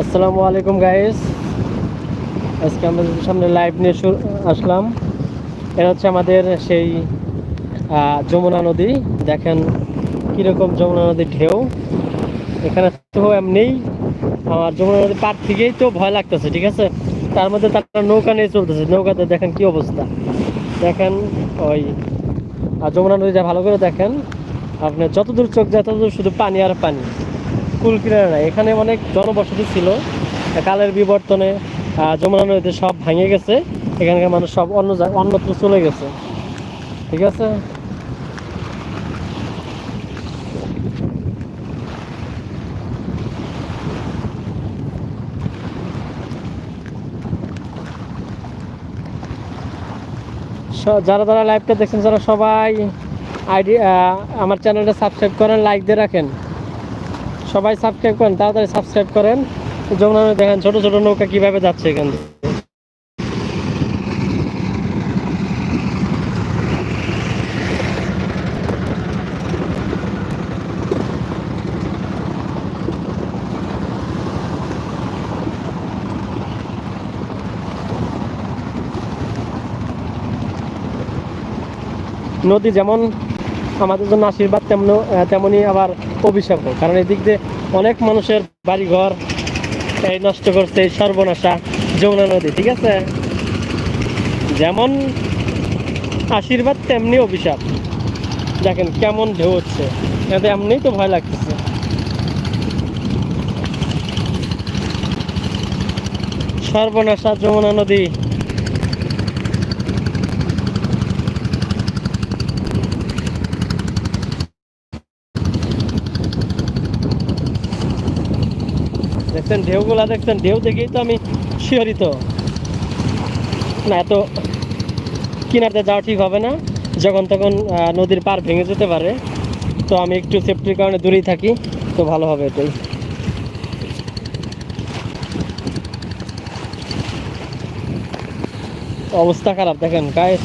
আসসালামু আলাইকুম গাইস আজকে আমরা সামনে লাইভ নিয়ে আসলাম, এটা হচ্ছে আমাদের সেই যমুনা নদী। দেখেন কীরকম যমুনা নদীর ঢেউ। এখানে তো এমনিই আমার যমুনা নদীর পার থেকেই তো ভয় লাগতেছে, ঠিক আছে? তার মধ্যে তারা নৌকা নিয়ে চলতেছে। নৌকাতে দেখেন কি অবস্থা। দেখেন ওই যমুনা নদীটা ভালো করে দেখেন আপনার যতদূর চোখ যায় ততদূর শুধু পানি আর পানি। কুল কিনারে নাই। এখানে অনেক জনবসতি ছিল। কালের বিবর্তনে যমুনা নদীতে সব ভাঙে গেছে। এখানকার মানুষ সব অন্য অন্যত্র চলে গেছে। ঠিক আছে? যারা যারা লাইভটা দেখছেন, যারা সবাই আইডি আমার চ্যানেলটা সাবস্ক্রাইব করেন লাইক দিয়ে রাখেন। সবাই সাবস্ক্রাইব করেন, তাড়াতাড়ি সাবস্ক্রাইব করেন। যমুনা দেখেন, ছোট ছোট নৌকা কীভাবে যাচ্ছে এখান থেকে নদী যেমন আমাদের জন্য আশীর্বাদ তেমন তেমনই আবার অভিশাপ কারণ এদিক দিয়ে অনেক মানুষের বাড়িঘর এই নষ্ট করছে, এই সর্বনাশা যমুনা নদী, ঠিক আছে? যেমন আশীর্বাদ, তেমনি অভিশাপ। দেখেন কেমন ঢেউ হচ্ছে। এতে এমনিই তো ভয় লাগতেছে। সর্বনাশা যমুনা নদী। দেখছেন, ঢেউগুলা দেখছেন, ঢেউ দেখেই তো আমি শিহরিত। না, এত কিনারতে যাওয়া ঠিক হবে না। যখন তখন নদীর পার ভেঙে যেতে পারে। তো আমি একটু সেফটির কারণে দূরেই থাকি, তো ভালো হবে এটাই। অবস্থা খারাপ, দেখেন, গায়ে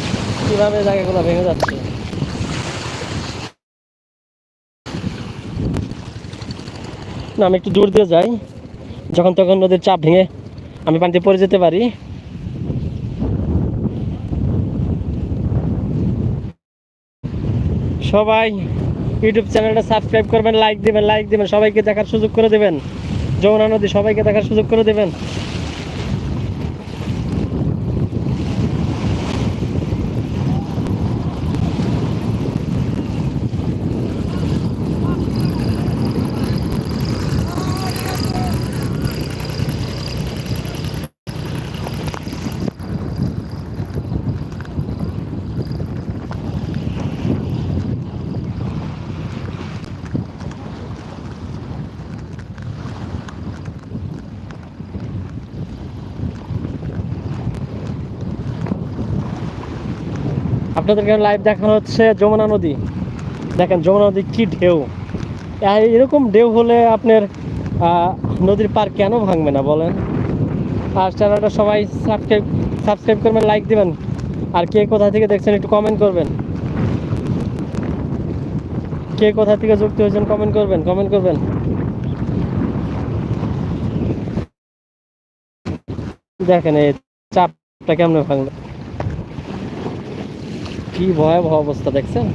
কীভাবে জায়গাগুলো ভেঙে যাচ্ছে। না, আমি একটু দূর দিয়ে যাই। যখন তখন নদীর চাপ ভেঙে আমি পানিতে পড়ে যেতে পারি। সবাই ইউটিউব চ্যানেলটা সাবস্ক্রাইব করবেন লাইক দেবেন লাইক দেবেন, সবাইকে দেখার সুযোগ করে দেবেন। যমুনা নদী সবাইকে দেখার সুযোগ করে দেবেন। আপনাদেরকে লাইভ দেখানো হচ্ছে যমুনা নদী। দেখেন, যমুনা নদী কি ঢেউ। এরকম ঢেউ হলে আপনার নদীর পার কেন ভাঙবে না বলেন? আর চ্যানেলটা সবাই সাবস্ক্রাইব সাবস্ক্রাইব করবেন লাইক দিবেন। আর কে কোথা থেকে দেখছেন একটু কমেন্ট করবেন। কে কোথা থেকে যুক্ত হয়েছেন কমেন্ট করবেন কমেন্ট করবেন। দেখেন এই চাপটা কেমন ভাঙলো কি ভয়াবহ অবস্থা দেখছেন?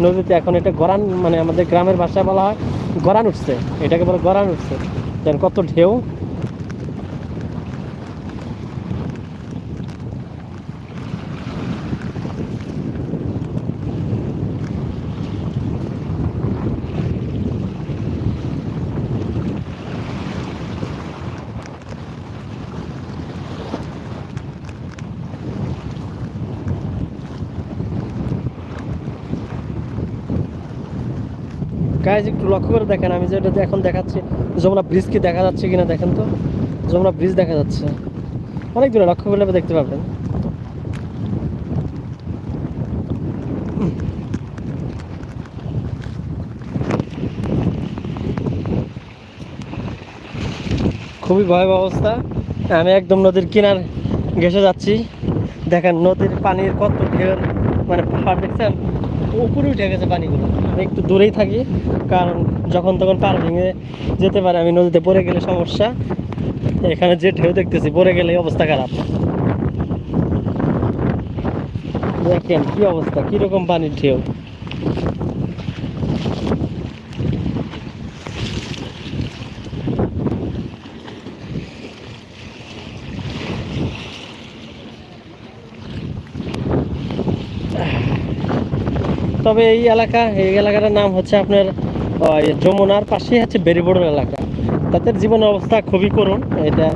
নদীতে এখন এটা গরান মানে আমাদের গ্রামের ভাষায় বলা হয় গরান উঠছে। এটাকে বলে গরান উঠছে। কত ঢেউ। গাইজ একটু লক্ষ্য করে দেখেন, আমি যেটা এখন দেখাচ্ছি, যমুনা ব্রিজ কি দেখা যাচ্ছে কিনা দেখেন তো। যমুনা ব্রিজ দেখা যাচ্ছে। অনেক দূরে, লক্ষ্য করলে দেখতে পাবেন খুবই ভয়াবহ অবস্থা। আমি একদম নদীর কিনার ঘেসে যাচ্ছি। দেখেন, নদীর পানির কত ঢেউ মানে পাহাড়, দেখছেন? উপরে উঠে গেছে পানিগুলো। আমি একটু দূরেই থাকি, কারণ যখন তখন পার ভেঙে যেতে পারে, আমি নদীতে পড়ে গেলে সমস্যা। এখানে যে ঢেউ দেখতেছি, পড়ে গেলে অবস্থা খারাপ। দেখেন কি অবস্থা, কীরকম পানির ঢেউ। তবে এই এলাকা, এই এলাকাটার নাম হচ্ছে আপনার যমুনার পাশেই হচ্ছে বেরিবড়োর এলাকা। তাদের জীবন অবস্থা খুবই করুণ, এটা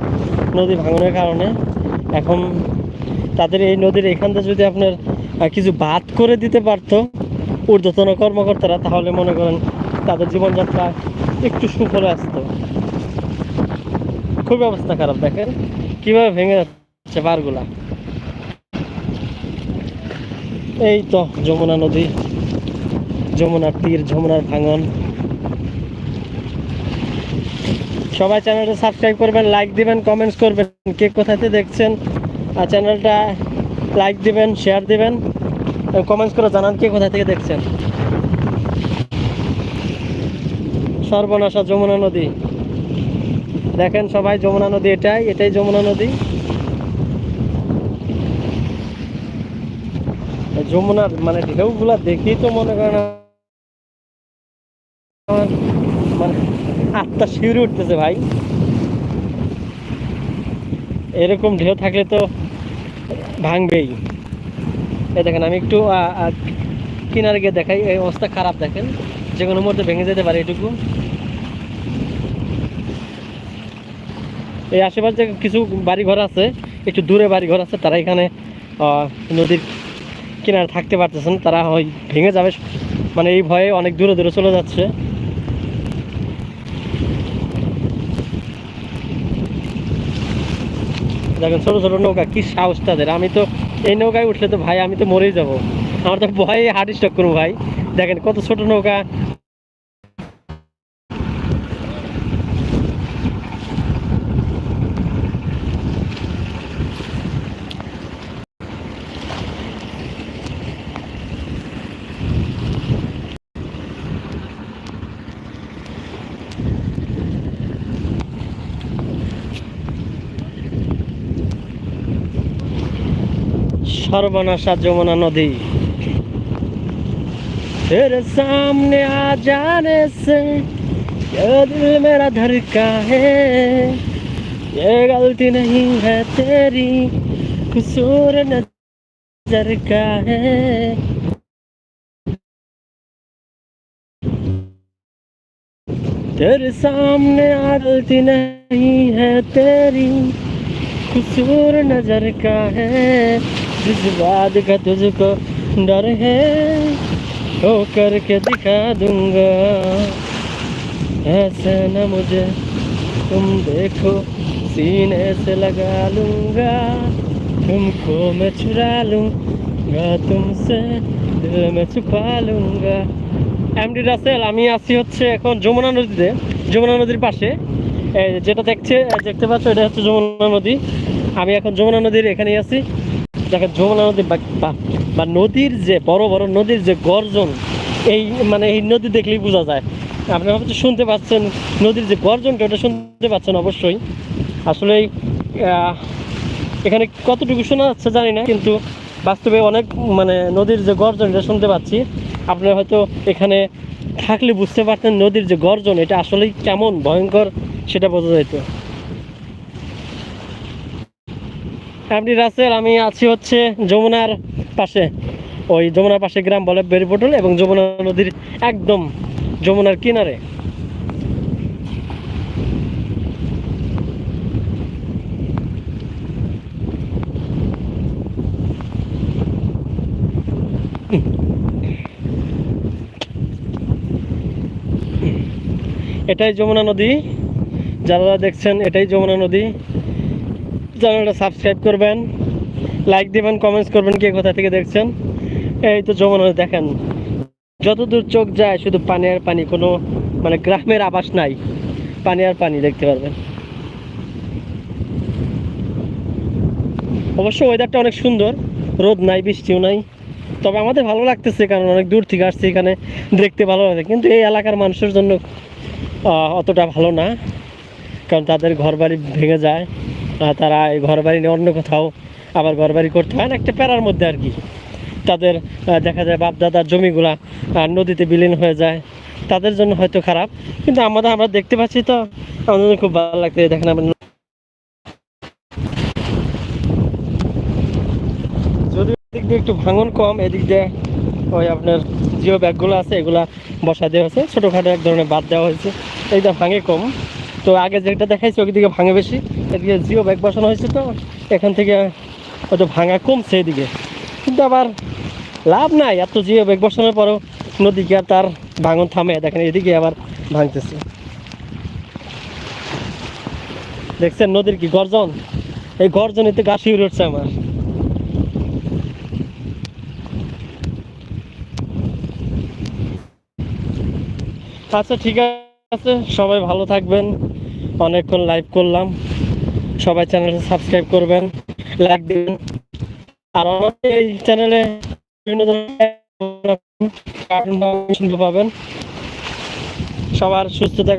নদী ভাঙনের কারণে। এখন তাদের এই নদীর এখান থেকে যদি আপনার কিছু বাদ করে দিতে পারতো ঊর্ধ্বতন কর্মকর্তারা, তাহলে মনে করেন তাদের জীবনযাত্রা একটু সুফলে আসতো। খুবই অবস্থা খারাপ, দেখেন কীভাবে ভেঙে যাচ্ছে বারগুলা। এই তো যমুনা নদী। যমুনার তীর, যমুনার ভাঙন। সবাই চ্যানেলটা সাবস্ক্রাইব করবেন লাইক দিবেন কমেন্টস করবেন, কে কোথাতে দেখছেন। আর চ্যানেলটা লাইক দিবেন শেয়ার দিবেন কমেন্টস করে জানান কে কোথা থেকে দেখছেন। সর্বনাশা যমুনা নদী। দেখেন সবাই, যমুনা নদী এটাই এটাই যমুনা নদী। যমুনার মানে ঢেউগুলা দেখি তো মনে করেন আমার মানে আত্মা শিউরে উঠতেছে ভাই। এরকম ঢেউ থাকলে তো ভাঙবেই। এই দেখেন, আমি একটু কিনারে গিয়ে দেখাই। এই অবস্থা খারাপ দেখেন। যে কোনো মুহূর্তে ভেঙে যেতে পারে এটুকু। এই আশেপাশে কিছু বাড়ি ঘর আছে, একটু দূরে বাড়ি ঘর আছে, তারা এখানে নদীর কিনারে থাকতে পারতেছেন। তারা ওই ভেঙে যাবে। মানে এই ভয়ে অনেক দূরে দূরে চলে যাচ্ছে। দেখেন, ছোটো ছোটো নৌকা, কী সাহস তাদের। আমি তো এই নৌকায় উঠলে তো ভাই, আমি তো মরেই যাব। আমার তো ভয়ে হার্ট স্ট্রোক করব ভাই। দেখেন কত ছোট নৌকা सर्वनाशा जमुना नदी तेरे सामने आ जाने से ये दिल मेरा धड़का है ये गलती नहीं है तेरी कसूर नज़र का है तेरे सामने आदलती नहीं है तेरी कसूर नज़र का है जिस बात का तुझको डर है वो करके दिखा दूंगा ऐसे न मुझे तुम देखो सीने से लगा लूंगा तुमको मैं चुरा लूंगा तुमसे दिल में छुपा लूंगा এমডি রাসেল আমি আছি হচ্ছে এখন যমুনা নদীতে যমুনা নদীর পাশে এই যেটা দেখছে দেখতে পাচ্ছ এটা হচ্ছে যমুনা নদী আমি এখন যমুনা নদীর এখানেই আছি দেখেন যমুনা নদী বা- নদীর যে বড় বড় নদীর যে গর্জন, এই মানে এই নদী দেখলেই বোঝা যায়। আপনারা হয়তো শুনতে পাচ্ছেন নদীর যে গর্জনটা, ওটা শুনতে পাচ্ছেন অবশ্যই। আসলে এখানে কতটুকু শোনা যাচ্ছে জানি না, কিন্তু বাস্তবে অনেক মানে নদীর যে গর্জন, এটা শুনতে পাচ্ছি। আপনারা হয়তো এখানে থাকলে বুঝতে পারতেন নদীর যে গর্জন, এটা আসলেই কেমন ভয়ঙ্কর, সেটা বোঝা যেত আপনি রাসেল আমি আছি হচ্ছে যমুনার পাশে। ওই যমুনার পাশে গ্রাম বলে বেরিপটল এবং যমুনা নদীর একদম যমুনার কিনারে। এটাই যমুনা নদী। যারা দেখছেন, এটাই যমুনা নদী। চ্যানেলটা সাবস্ক্রাইব করবেন লাইক দিবেন কমেন্টস করবেন, কে কোথা থেকে দেখছেন? এই তো যমুনা দেখেন। যতদূর চোখ যায়, শুধু পানি আর পানি, কোনো মানে গ্রামের আবাস নাই। পানি আর পানি, দেখতে পারবেন। অবশ্য ওয়েদারটা অনেক সুন্দর, রোদ নাই, বৃষ্টিও নাই। তবে আমাদের ভালো লাগতেছে, কারণ অনেক দূর থেকে আসছে, এখানে দেখতে ভালো লাগে। কিন্তু এই এলাকার মানুষের জন্য অতটা ভালো না, কারণ তাদের ঘরবাড়ি ভেঙে যায়। তারা এই ঘর বাড়ি নিয়ে অন্য কোথাও আবার ঘরবাড়ি করতে হয় না, একটা প্যারার মধ্যে আর কি। তাদের দেখা যায় বাপদাদার জমিগুলা নদীতে বিলীন হয়ে যায়। তাদের জন্য হয়তো খারাপ, কিন্তু আমাদের, আমরা দেখতে পাচ্ছি তো, আমাদের খুব ভালো লাগছে দেখেন আমরা যদি এদিক দিয়ে একটু ভাঙন কম, এদিক দিয়ে ওই আপনার জিও ব্যাগগুলো আছে, এগুলা বসা দেওয়া হয়েছে। ছোটোখাটো এক ধরনের বাদ দেওয়া হয়েছে। এইটা ভাঙে কম। তো আগে যেটা দেখাইছি, ওইদিকে ভাঙে বেশি। এদিকে জিও ব্যাগ বসানো হয়েছে তো, এখান থেকে হয়তো ভাঙা কমছে এদিকে। কিন্তু আবার লাভ নাই, এত জিও ব্যাগ বসানোর পরেও নদীকে আর তার ভাঙন থামে দেখেন এদিকে আবার ভাঙতেছে। দেখছেন নদীর কি গর্জন? এই গর্জনেতে গা শিউরে উঠছে আমার। আচ্ছা ঠিক আছে, সবাই ভালো থাকবেন। অনেকক্ষণ লাইভ করলাম। সবাই চ্যানেলটা সাবস্ক্রাইব করবেন লাইক দিবেন। আর আমাদের এই চ্যানেলে বিভিন্ন ধরনের পাবেন। সবার সুস্থতা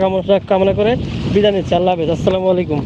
কামনা করে বিদায় নিচ্ছি। আল্লাহ হাফেজ। আসসালামু আলাইকুম।